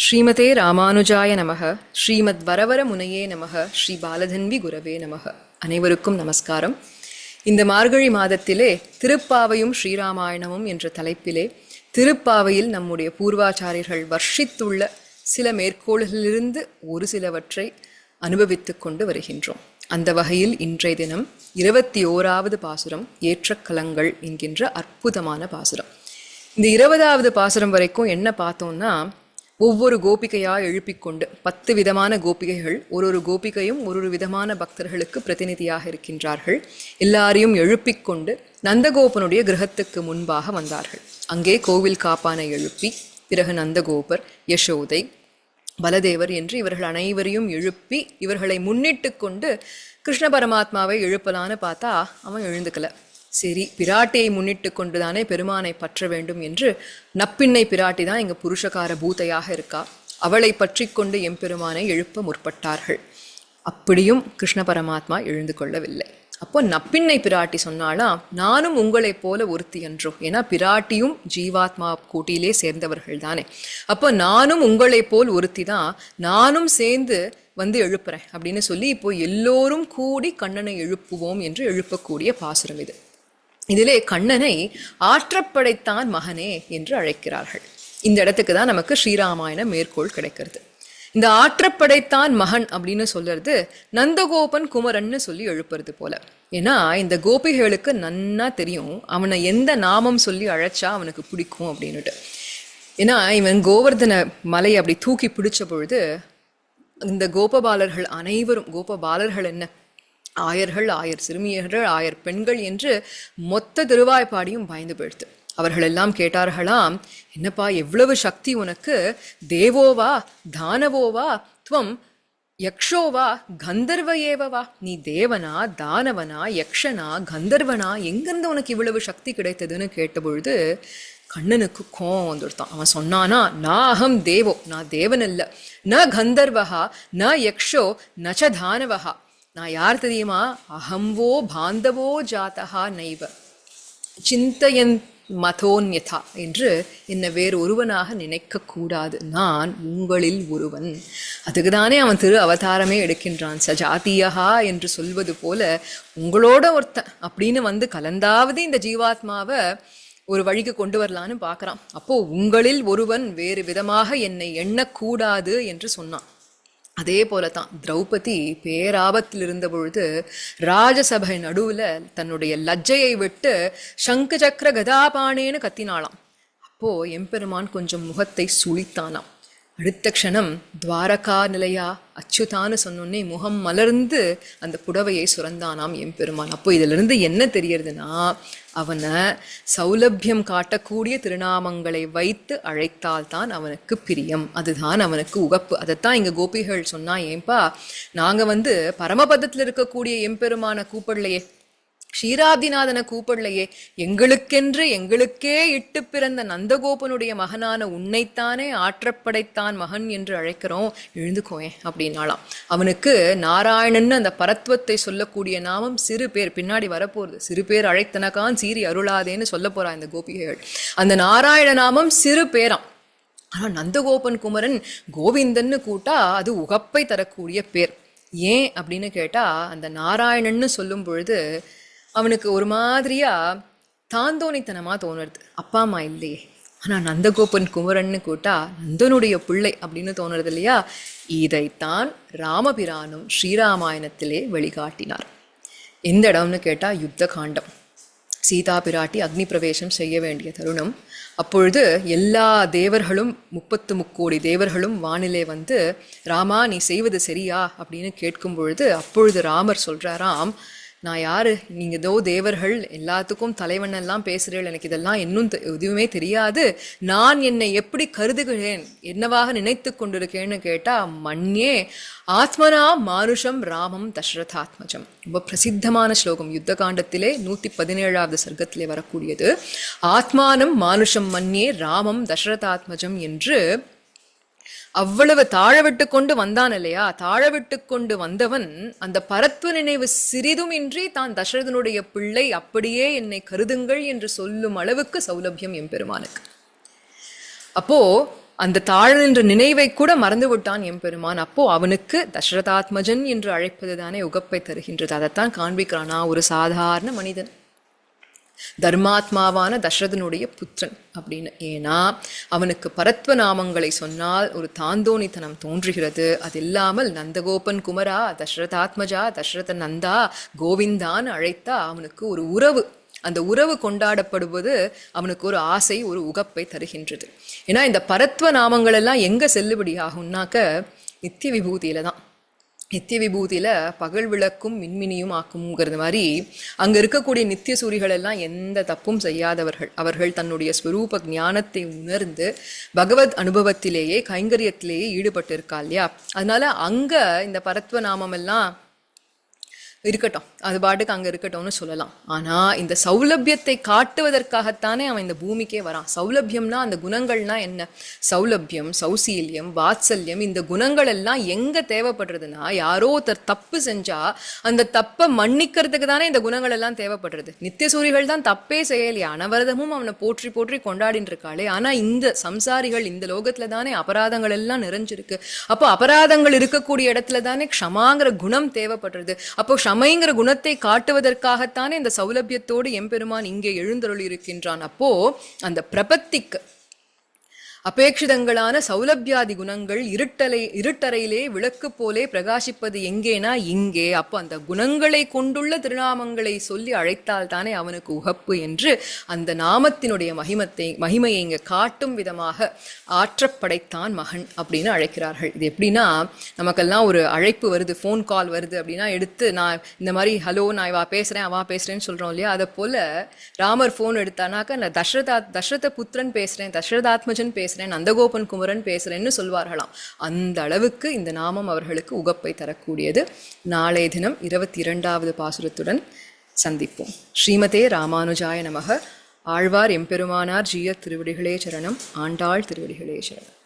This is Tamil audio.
ஸ்ரீமதே ராமானுஜாய நமக ஸ்ரீமத் வரவர முனையே நமக ஸ்ரீ பாலதன்வி குரவே நமக. அனைவருக்கும் நமஸ்காரம். இந்த மார்கழி மாதத்திலே திருப்பாவையும் ஸ்ரீராமாயணமும் என்ற தலைப்பிலே திருப்பாவையில் நம்முடைய பூர்வாச்சாரியர்கள் வர்ஷித்துள்ள சில மேற்கோள்களிலிருந்து ஒரு சிலவற்றை அனுபவித்துக் கொண்டு வருகின்றோம். அந்த வகையில் இன்றைய தினம் இருபத்தி ஓராவது பாசுரம் ஏற்றக்கலங்கள் என்கின்ற அற்புதமான பாசுரம். இந்த இருபதாவது பாசுரம் வரைக்கும் என்ன பார்த்தோம்னா ஒவ்வொரு கோபிகையா எழுப்பிக்கொண்டு பத்து விதமான கோபிகைகள் ஒரு ஒரு கோபிகையும் ஒரு ஒரு விதமான பக்தர்களுக்கு பிரதிநிதியாக இருக்கின்றார்கள். எல்லாரையும் எழுப்பிக்கொண்டு நந்தகோபனுடைய கிரகத்துக்கு முன்பாக வந்தார்கள். அங்கே கோவில் காப்பானை எழுப்பி பிறகு நந்தகோபர் யசோதை பலதேவர் என்று இவர்கள் அனைவரையும் எழுப்பி இவர்களை முன்னிட்டு கொண்டு கிருஷ்ண பரமாத்மாவை எழுப்பலான்னு பார்த்தா அவன் எழுந்துக்கல. சரி பிராட்டியை முன்னிட்டு கொண்டுதானே பெருமானை பற்ற வேண்டும் என்று நப்பிண்ணை பிராட்டி தான் எங்கள் புருஷகார பூதையாக இருக்கா. அவளை பற்றி கொண்டு எம்பெருமானை எழுப்ப முற்பட்டார்கள். அப்படியும் கிருஷ்ண பரமாத்மா எழுந்து கொள்ளவில்லை. அப்போ நப்பிண்ணை பிராட்டி சொன்னாலாம் நானும் உங்களைப் போல ஒருத்தி என்றோ. ஏன்னா பிராட்டியும் ஜீவாத்மா கூட்டியிலே சேர்ந்தவர்கள் தானே அப்போ நானும் உங்களைப் போல் ஒருத்தி தான் நானும் சேர்ந்து வந்து எழுப்புறேன் அப்படின்னு சொல்லி இப்போ எல்லோரும் கூடி கண்ணனை எழுப்புவோம் என்று எழுப்பக்கூடிய பாசுரம் இது. இதிலே கண்ணனை ஆற்றப்படைத்தான் மகனே என்று அழைக்கிறார்கள். இந்த இடத்துக்கு தான் நமக்கு ஸ்ரீராமாயண மேற்கோள் கிடைக்கிறது. இந்த ஆற்றப்படைத்தான் மகன் அப்படின்னு சொல்றது நந்தகோபன் குமரன்னு சொல்லி எழுப்புறது போல. ஏன்னா இந்த கோபிகளுக்கு நன்னா தெரியும் அவனை எந்த நாமம் சொல்லி அழைச்சா அவனுக்கு பிடிக்கும் அப்படின்னுட்டு. ஏன்னா இவன் கோவர்தன மலை அப்படி தூக்கி பிடிச்ச பொழுது இந்த கோபபாலர்கள் அனைவரும் கோபபாலர்கள் என்ன? ஆயர்கள் ஆயர் சிறுமியர்கள் ஆயர் பெண்கள் என்று மொத்த திருவாய்ப்பாடியும் பயந்து போயிடுத்து. அவர்களெல்லாம் கேட்டார்களாம் என்னப்பா எவ்வளவு சக்தி உனக்கு? தேவோவா தானவோவா? துவம் யக்ஷோவா கந்தர்வ ஏவவா? நீ தேவனா தானவனா யக்ஷனா கந்தர்வனா? எங்கிருந்து உனக்கு இவ்வளவு சக்தி கிடைத்ததுன்னு கேட்டபொழுது கண்ணனுக்கு கோவம் வந்துடுத்தான். அவன் சொன்னானா நான் அகம் தேவோ நான் தேவன் இல்ல ந கந்தர்வஹா ந யக்ஷோ நச்ச தானவஹா. நான் யார் தெரியுமா? அகம்வோ பாந்தவோ ஜாதகா நைவ. சிந்தையன் மதோன்யதா என்று என்னை வேறு ஒருவனாக நினைக்கக்கூடாது நான் உங்களில் ஒருவன். அதுக்கு தானே அவன் திரு அவதாரமே எடுக்கின்றான். சஜாத்தியகா என்று சொல்வது போல உங்களோட ஒருத்தன் அப்படின்னு வந்து கலந்தாவது இந்த ஜீவாத்மாவை ஒரு வழிக்கு கொண்டு வரலான்னு பார்க்குறான். அப்போது உங்களில் ஒருவன் வேறு விதமாக என்னை எண்ணக்கூடாது என்று சொன்னான். அதே போல தான் திரௌபதி பேராபத்தில் இருந்த பொழுது ராஜசபை நடுவில் தன்னுடைய லஜ்ஜையை விட்டு சங்கு சக்கர கதாபானேன்னு கத்தினாளாம். அப்போ எம்பெருமான் கொஞ்சம் முகத்தை சுழித்தானாம் அடுத்த க்ஷணம் துவாரகா நிலையா அச்சுதான்னு சொன்னோன்னே முகம் மலர்ந்து அந்த புடவையை சுரந்தானாம் எம்பெருமான். அப்போ இதிலிருந்து என்ன தெரியறதுன்னா அவனை சௌலபியம் காட்டக்கூடிய திருநாமங்களை வைத்து அழைத்தால் தான் அவனுக்கு பிரியம். அதுதான் அவனுக்கு உகப்பு. அதைத்தான் இங்கே கோபிகள் சொன்னா ஏன்பா நாங்கள் வந்து பரமபதத்தில் இருக்கக்கூடிய எம்பெருமான கூப்பிடலையே. ஷீராதிநாதனை கூப்பிடலையே. எங்களுக்கென்று எங்களுக்கே இட்டு பிறந்த நந்தகோபனுடைய மகனான உன்னைத்தானே ஆற்றப்படைத்தான் மகன் என்று அழைக்கிறோம். எழுந்துக்கோயேன் அப்படின்னாலாம் அவனுக்கு நாராயணன் அந்த பரத்வத்தை சொல்லக்கூடிய நாமம் சிறு பேர் பின்னாடி வரப்போகுது சிறு பேர் அழைத்தனக்கான் சீரி அருளாதேன்னு சொல்ல போறா இந்த கோபிகைகள். அந்த நாராயண நாமம் சிறு பேராம். ஆனா நந்தகோபன் குமரன் கோவிந்தன்னு கூட்டா அது உகப்பை தரக்கூடிய பேர். ஏன் அப்படின்னு கேட்டால் அந்த நாராயணன்னு சொல்லும் பொழுது அவனுக்கு ஒரு மாதிரியா தாந்தோணித்தனமாக தோணுறது. அப்பா அம்மா இல்லையே. ஆனா நந்தகோபன் குமரன்னு கூட்டா நந்தனுடைய பிள்ளை அப்படின்னு தோணுறது இல்லையா? இதைத்தான் ராமபிரானும் ஸ்ரீராமாயணத்திலே வழிகாட்டினார். எந்த இடம்னு கேட்டா யுத்த காண்டம். சீதா பிராட்டி அக்னி பிரவேசம் செய்ய வேண்டிய தருணம். அப்பொழுது எல்லா தேவர்களும் முப்பத்து முக்கோடி தேவர்களும் வானிலே வந்து ராமா நீ செய்வது சரியா? அப்படின்னு கேட்கும் பொழுது அப்பொழுது ராமர் சொல்கிறாராம் நான் யார்? நீங்கள் ஏதோ தேவர்கள் எல்லாத்துக்கும் தலைவனெல்லாம் எல்லாம் எனக்கு இதெல்லாம் இன்னும் தெ- எதுவுமே தெரியாது. நான் என்னை எப்படி கருதுகிறேன்? என்னவாக நினைத்து கொண்டிருக்கேன்னு கேட்டால் மண்யே ஆத்மனா மானுஷம் ராமம் தசரதாத்மஜம். ரொம்ப பிரசித்தமான ஸ்லோகம். யுத்த காண்டத்திலே நூற்றி பதினேழாவது சர்க்கத்திலே வரக்கூடியது. ஆத்மானம் மானுஷம் மன்யே ராமம் தசரதாத்மஜம் என்று அவ்வளவு தாழவிட்டு கொண்டு வந்தான் இல்லையா? தாழவிட்டு கொண்டு வந்தவன் அந்த பரத்வ நினைவு சிறிதும் இன்றி தான் தசரதனுடைய பிள்ளை அப்படியே என்னை கருதுங்கள் என்று சொல்லும் அளவுக்கு சௌலபியம் எம்பெருமானுக்கு அப்போ அந்த தாழ என்ற நினைவை கூட மறந்து விட்டான் எம்பெருமான் அப்போ அவனுக்கு தசரதாத்மஜன் என்று அழைப்பது தானே உகப்பை தருகின்றது. அதைத்தான் காண்பிக்கிறானா. ஒரு சாதாரண மனிதன். தர்மாத்மாவான தசரதனுடைய புத்திரன் அப்படின்னு. ஏன்னா அவனுக்கு பரத்வ நாமங்களை சொன்னால் ஒரு தாந்தோணித்தனம் தோன்றுகிறது. அது இல்லாமல் நந்தகோபன் குமரா தசரதாத்மஜா தசரத நந்தா கோவிந்தான்னு அழைத்தா அவனுக்கு ஒரு உறவு. அந்த உறவு கொண்டாடப்படுவது அவனுக்கு ஒரு ஆசை ஒரு உகப்பை தருகின்றது. ஏன்னா இந்த பரத்வ நாமங்கள் எல்லாம் எங்க செல்லுபடி ஆகும்னாக்க நித்திய விபூதியில தான். நித்திய விபூதியில பகல் விளக்கும் மின்மினியும் ஆக்கும்ங்கிறது மாதிரி அங்கே இருக்கக்கூடிய நித்திய சூரிகள் எல்லாம் எந்த தப்பும் செய்யாதவர்கள். அவர்கள் தன்னுடைய ஸ்வரூப ஞானத்தை உணர்ந்து பகவத் அனுபவத்திலேயே கைங்கரியத்திலேயே ஈடுபட்டு இருக்கா இல்லையா? அதனால அங்கே இந்த பரத்வ நாமம் எல்லாம் இருக்கட்டும். அது பாட்டுக்கு அங்க இருக்கட்டும்னு சொல்லலாம். ஆனா இந்த சௌலபியத்தை காட்டுவதற்காகத்தானே அவன் இந்த பூமிக்கே வரான். சௌலபியம்னா அந்த குணங்கள்னா என்ன? சௌலபியம் சௌசீல்யம் வாத்சல்யம் இந்த குணங்கள் எல்லாம் எங்க தேவைப்படுறதுன்னா யாரோ ஒருத்தர் தப்பு செஞ்சா அந்த தப்பை மன்னிக்கிறதுக்கு தானே இந்த குணங்கள் எல்லாம் தேவைப்படுறது. நித்திய சூரிகள் தான் தப்பே செய்யலையா. அனவரதமும் அவனை போற்றி போற்றி கொண்டாடின்னு இருக்காளே. ஆனால் இந்த சம்சாரிகள் இந்த லோகத்துல தானே அபராதங்கள் எல்லாம் நிறைஞ்சிருக்கு. அப்போ அபராதங்கள் இருக்கக்கூடிய இடத்துல தானே க்ஷமாங்கிற குணம் தேவைப்படுறது. அப்போ க்ஷமைங்கிற குணத்தை காட்டுவதற்காகத்தானே இந்த சௌலபியத்தோடு எம்பெருமான் இங்கே எழுந்தருள் இருக்கின்றான் அப்போ அந்த பிரபத்திக்கு அபேட்சிதங்களான சௌலபியாதி குணங்கள் இருட்டலை இருட்டறையிலே விளக்கு போலே பிரகாசிப்பது எங்கேனா இங்கே. அப்போ அந்த குணங்களை கொண்டுள்ள திருநாமங்களை சொல்லி அழைத்தால் தானே அவனுக்கு உகப்பு என்று அந்த நாமத்தினுடைய மகிமத்தை மகிமையை இங்கே காட்டும் விதமாக ஆற்றப்படைத்தான் மகன் அப்படின்னு அழைக்கிறார்கள். இது எப்படின்னா நமக்கெல்லாம் ஒரு அழைப்பு வருது ஃபோன் கால் வருது அப்படின்னா எடுத்து நான் இந்த மாதிரி ஹலோ நான் இவா பேசுகிறேன் அவா பேசுகிறேன்னு சொல்கிறோம் இல்லையா? அதை போல் ராமர் ஃபோன் எடுத்தானாக்கா நான் தசரதா தசரத புத்திரன் பேசுகிறேன் தசரதாத்மஜன் பேசுகிறேன் நந்தகோபன் குமரன் பேசுகிறேன்னு சொல்வார்களாம். அந்த அளவுக்கு இந்த நாமம் அவர்களுக்கு உகப்பை தரக்கூடியது. நாளைய தினம் இருபத்தி இரண்டாவது பாசுரத்துடன் சந்திப்போம். ஸ்ரீமதே ராமானுஜாய நமக. ஆழ்வார் எம்பெருமானார் ஜீய திருவடிகளே சரணம். ஆண்டாள் திருவடிகளே சரணம்.